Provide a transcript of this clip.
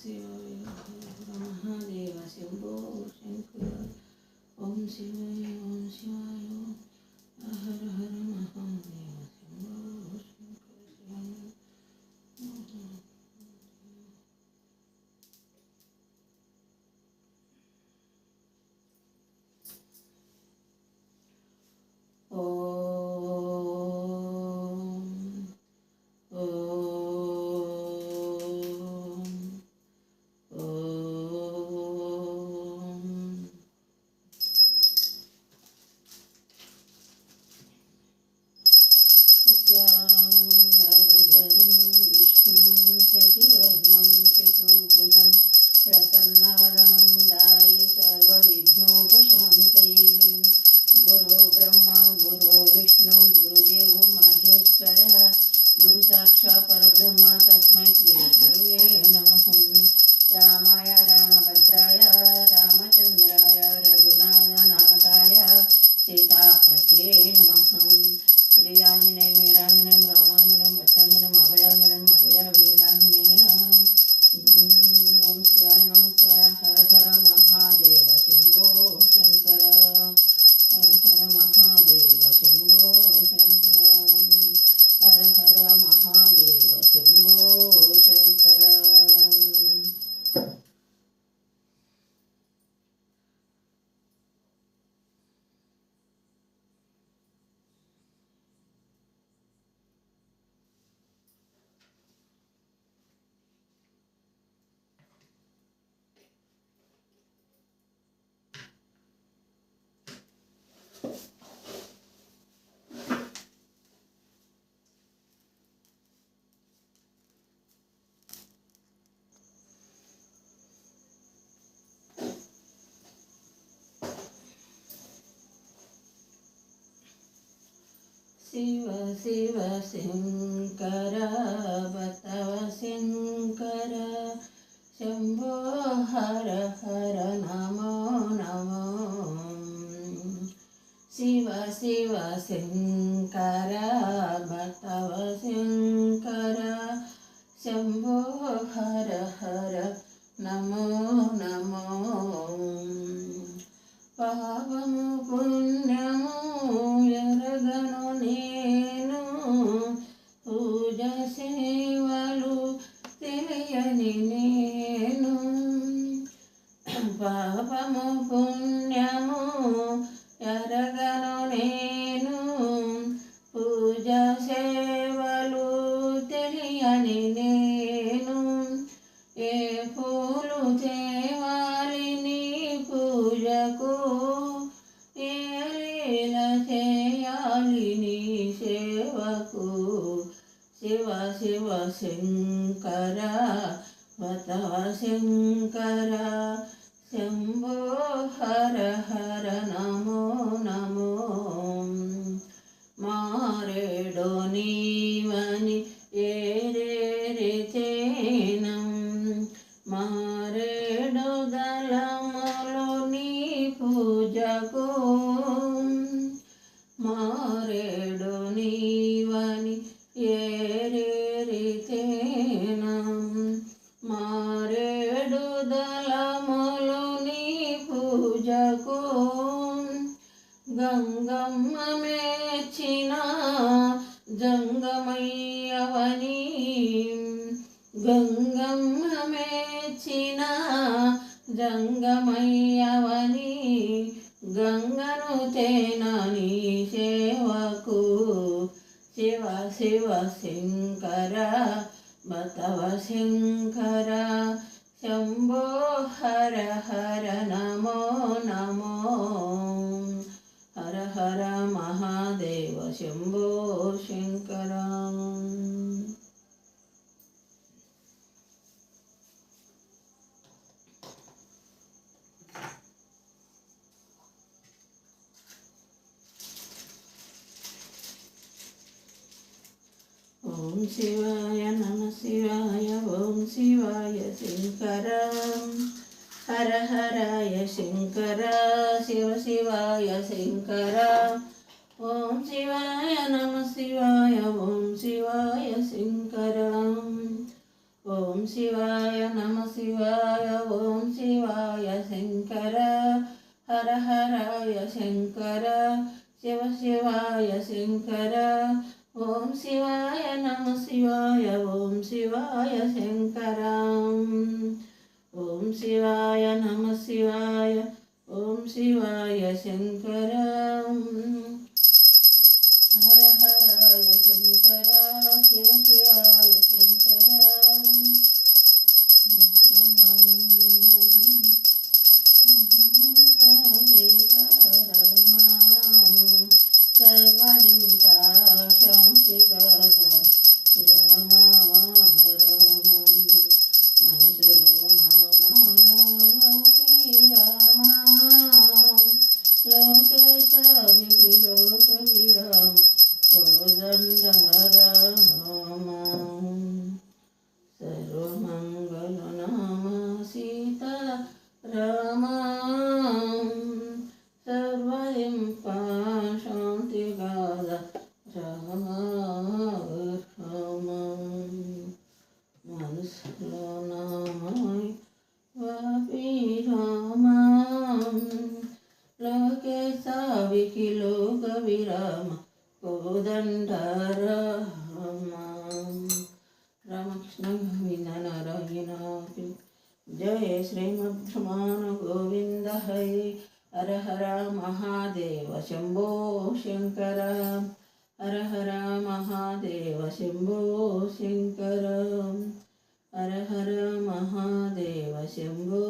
శివాయ మహాదేవ శివ శివ శంకర బతవ శంకర. శంభో హర హర నమో నమో. శివ శివ శంకర బతవ శంకర. శంభో హర హర నమో నమో. పాపము పుణ్యము ఎరగను నేను పూజ శివ శివ శంకర బతవ శంకర శంభో హర హర నమో నమో మారేడో గంగమయ్యవని గంగమ్మ మేచిన జంగమయ్యవని. గంగను తేనని సేవకు శివ శివ శంకర బతవ శంకర. శంభో హర హర మహాదేవ శంభో శంకర ఓం శివాయ నమ శివాయ ఓం శివాయ శంకర హర హరాయ శంకర శివ శివాయ శంకర ఓం శివాయ నమ శివాయ ఓం శివాయ శంకరం. ఓం శివాయ నమ శివాయ ఓం శివాయ శంకర హర హరాయ శంకర శివ శివాయ శంకర. ఓం శివాయ నమ శివాయ ఓం శివాయ శంకరం. ఓం శివాయ నమ శివాయ ఓం శివాయ శంకరం. रमां सर्वयं पाशान्तिकाल रमां मनस्लो नामाय वापि रामां लोके साविकि लोकविराम कोदण्डरमां रामकृष्ण विनरयिनापि కోదండ రామ రామకృష్ణ గోవింద నారాయణ జయ శ్రీమద్భ్రమాణ గోవింద హై హర హర మహాదేవ శంభో శంకర హర హర మహాదేవ శంభో